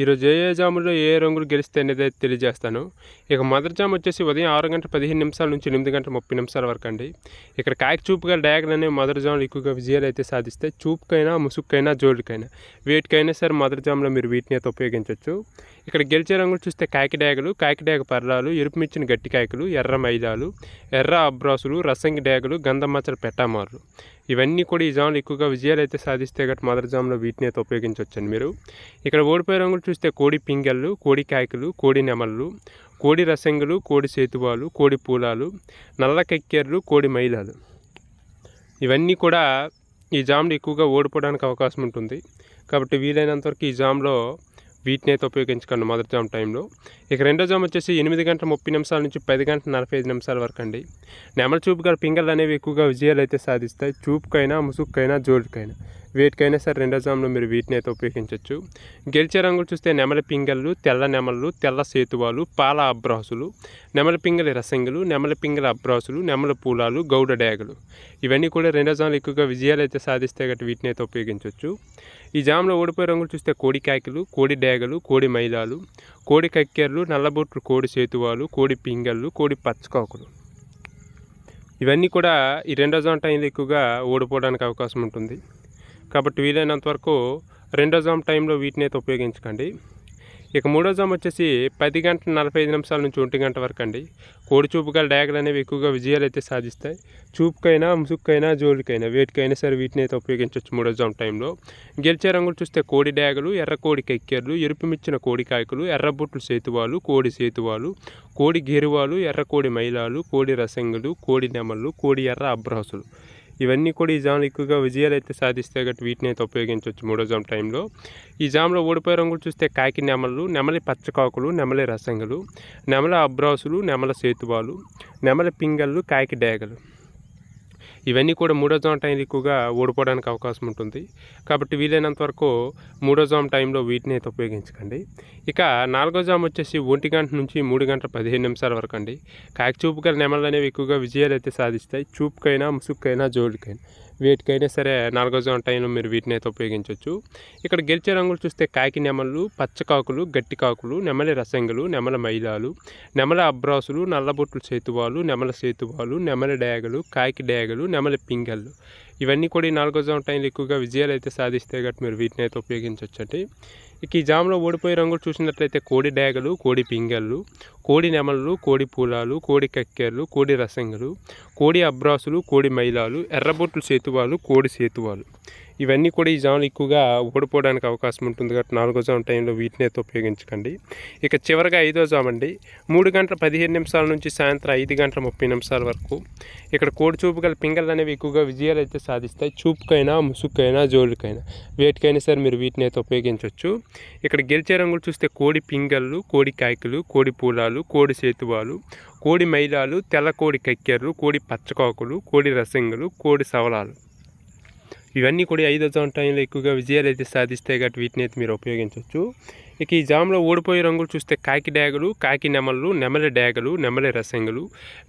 ఈరోజు ఏ ఏ జాములో ఏ రంగులు గెలిస్తే అనేది తెలియజేస్తాను. ఇక మొదటి జామ్ వచ్చేసి ఉదయం ఆరు గంటల పదిహేను నిమిషాల నుంచి ఎనిమిది గంటల ముప్పై నిమిషాల వరకు అండి. ఇక్కడ కాకి చూపుగా డయాగన్ అనే మొదటి జాములు ఎక్కువగా విజయాలు అయితే సాధిస్తే చూపుకైనా ముసుక్కైనా జోడుకైనా. వేటికైనా సరే మొదటి జాములో మీరు వీటిని అయితే ఉపయోగించవచ్చు. ఇక్కడ గెలిచే రంగులు చూస్తే కాకిడాగలు కాకిడాగ పర్రాలు ఎరుపు మిచ్చిన గట్టి కాయకులు ఎర్ర మైదాలు ఎర్ర అబ్రాసులు రసంగి డేగలు గంధమచ్చల పెట్టామార్లు. ఇవన్నీ కూడా ఈ జాములు ఎక్కువగా విజయాలు అయితే సాధిస్తే గట్టి మొదటి జాములో వీటిని అయితే ఉపయోగించవచ్చండి మీరు. ఇక్కడ ఓడిపోయే రంగులు చూస్తే కోడి పింగళ్ళు కోడి కాయకులు కోడి నెమళ్ళు కోడి రసంగులు కోడి సేతువాలు కోడి పూలాలు నల్ల కెక్కెర్లు కోడి మైలాలు. ఇవన్నీ కూడా ఈ జామ్లు ఎక్కువగా ఓడిపోవడానికి అవకాశం ఉంటుంది. కాబట్టి వీలైనంతవరకు ఈ జామ్లో వీటిని అయితే ఉపయోగించకండి మొదటి జామ్ టైంలో. ఇక రెండో జామ్ వచ్చేసి ఎనిమిది గంటల ముప్పై నిమిషాల నుంచి పది గంటల నలభై ఐదు నిమిషాల వరకు అండి. నెమల చూపు గల పింగళ్ళు అనేవి ఎక్కువగా విజయాలు అయితే సాధిస్తాయి. చూపుకైనా ముసుగుకైనా జోలుకైనా వేటికైనా సరే రెండో జామ్లో మీరు వీటిని అయితే ఉపయోగించవచ్చు గెలిచే రంగులు చూస్తే నెమలి పింగళ్ళు తెల్ల నెమళ్ళు తెల్ల సేతువాలు పాల అబ్రాసులు నెమలి పింగలి రసంగులు నెమలి పింగల అబ్రాసులు నెమల పూలాలు గౌడ డ్యాగులు. ఇవన్నీ కూడా రెండో జామ్లో ఎక్కువగా విజయాలు అయితే సాధిస్తే గట్టి వీటిని అయితే ఉపయోగించవచ్చు ఈ జామ్లో ఓడిపోయే రంగులు చూస్తే కోడి కాకిలు కోడి డేగలు కోడి మైలాలు కోడి కక్కెర్లు నల్లబొట్లు కోడి సేతువాలు కోడి పింగళ్ళు కోడి పచ్చకాకులు. ఇవన్నీ కూడా ఈ రెండో జోన్ టైంలో ఎక్కువగా ఓడిపోవడానికి అవకాశం ఉంటుంది. కాబట్టి వీలైనంత వరకు రెండో జామ్ టైంలో వీటిని అయితే ఉపయోగించకండి. ఇక మూడో జామ్ వచ్చేసి పది గంటల నలభై ఐదు నిమిషాల నుంచి ఒంటి గంట వరకు అండి. కోడి చూపు గల డ్యాగులు అనేవి ఎక్కువగా విజయాలు అయితే సాధిస్తాయి. చూపుకైనా ముసుక్కైనా జోలికైనా వేటికైనా సరే వీటిని అయితే ఉపయోగించవచ్చు మూడో జామ్ టైంలో. గెలిచే రంగులు చూస్తే కోడి డ్యాగలు ఎర్ర కోడి కెక్కెర్లు ఎరుపుమిచ్చిన కోడి కాయకులు ఎర్రబుట్లు సేతువాలు కోడి సేతువాలు కోడి గెరువాలు ఎర్ర కోడి మైలాలు కోడి రసంగులు కోడి నెమళ్ళు కోడి ఎర్ర అబ్రహసులు. ఇవన్నీ కూడా ఈ జామ్లో ఎక్కువగా విజయాలు అయితే సాధిస్తే గట్టి వీటిని అయితే ఉపయోగించవచ్చు మూడో జామ్ టైంలో. ఈ జామ్లో ఓడిపోయే రంగులు చూస్తే కాకి నెమలు నెమలి పచ్చకాకులు నెమలి రసంగలు నెమల అబ్రాసులు నెమల సేతువాలు నెమలి పింగళ్ళు కాకి డేగలు. ఇవన్నీ కూడా మూడో జామ్ టైంలో ఎక్కువగా ఓడిపోవడానికి అవకాశం ఉంటుంది. కాబట్టి వీలైనంత వరకు మూడో జామ్ టైంలో వీటిని అయితే ఉపయోగించకండి. ఇక నాలుగో జామ్ వచ్చేసి ఒంటి గంట నుంచి మూడు గంటల పదిహేను నిమిషాల వరకు అండి. కాకి చూపు గల నెమలు అనేవి ఎక్కువగా విజయాలు అయితే సాధిస్తాయి. చూపుకైనా ముసుక్కైనా జోలికైనా. వేటికైనా సరే నాలుగో టైంలో మీరు వీటిని అయితే ఉపయోగించవచ్చు ఇక్కడ గెలిచే రంగులు చూస్తే కాకి నెమళ్ళు పచ్చకాకులు గట్టి కాకులు నెమలి రసంగులు నెమల మైలాలు నెమల అబ్రాసులు నల్లబొట్లు సేతువాలు నెమల సేతువాలు నెమల డేగలు కాకి డేగలు నెమలి పింగళ్ళు. ఇవన్నీ కూడా ఈ నాలుగో టైంలో ఎక్కువగా విజయాలు అయితే సాధిస్తే గట్టి మీరు వీటిని అయితే ఉపయోగించవచ్చండి ఇక ఈ జామ్లో ఓడిపోయే రంగులు చూసినట్లయితే కోడి డేగలు కోడి పింగళ్ళు కోడి నెమళ్ళు కోడి పూలాలు కోడి కక్కెర్లు కోడి రసంగులు కోడి అబ్రాసులు కోడి మైలాలు ఎర్రబొట్లు సేతువాలు కోడి సేతువాలు. ఇవన్నీ కూడా ఈ జాములు ఎక్కువగా ఓడిపోవడానికి అవకాశం ఉంటుంది కాబట్టి నాలుగో జామ్ టైంలో వీటిని అయితే ఉపయోగించకండి. ఇక చివరిగా ఐదో జామ్ అండి. మూడు గంటల పదిహేను నిమిషాల నుంచి సాయంత్రం ఐదు గంటల ముప్పై నిమిషాల వరకు. ఇక్కడ కోడి చూపు గల పింగళ్ళు అనేవి ఎక్కువగా విజయాలు అయితే సాధిస్తాయి. చూపుకైనా ముసుక్కైనా జోలుకైనా వేటికైనా సరే మీరు వీటిని అయితే ఉపయోగించవచ్చు. ఇక్కడ గెలిచే రంగులు చూస్తే కోడి పింగళ్ళు కోడి కాయకులు కోడి పూలాలు కోడి సేతువాలు కోడి మైలాలు తెల్ల కోడి కక్కెర్లు కోడి పచ్చకాకులు కోడి రసంగులు కోడి సవలాలు. ఇవన్నీ కూడా ఐదో జామ్ టైంలో ఎక్కువగా విజయాలు అయితే సాధిస్తాయి కాబట్టి వీటిని అయితే మీరు ఉపయోగించవచ్చు. ఇక ఈ జామ్లో ఓడిపోయే రంగులు చూస్తే కాకి డ్యాగలు కాకి నెమలు నెమల డ్యాగలు నెమల రసంగులు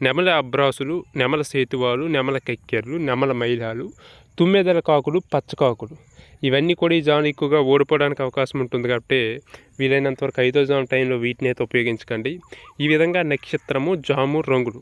నెమల అబ్రాసులు నెమల సేతువాలు నెమల కెక్కెర్లు నెమల మైలాలు తుమ్మెదల కాకులు పచ్చకాకులు ఇవన్నీ కూడా ఈ జామ్ ఎక్కువగా ఓడిపోవడానికి అవకాశం ఉంటుంది కాబట్టి వీలైనంత వరకు ఐదో జామ్ టైంలో వీటిని అయితే ఉపయోగించకండి. ఈ విధంగా నక్షత్రము జాము రంగులు.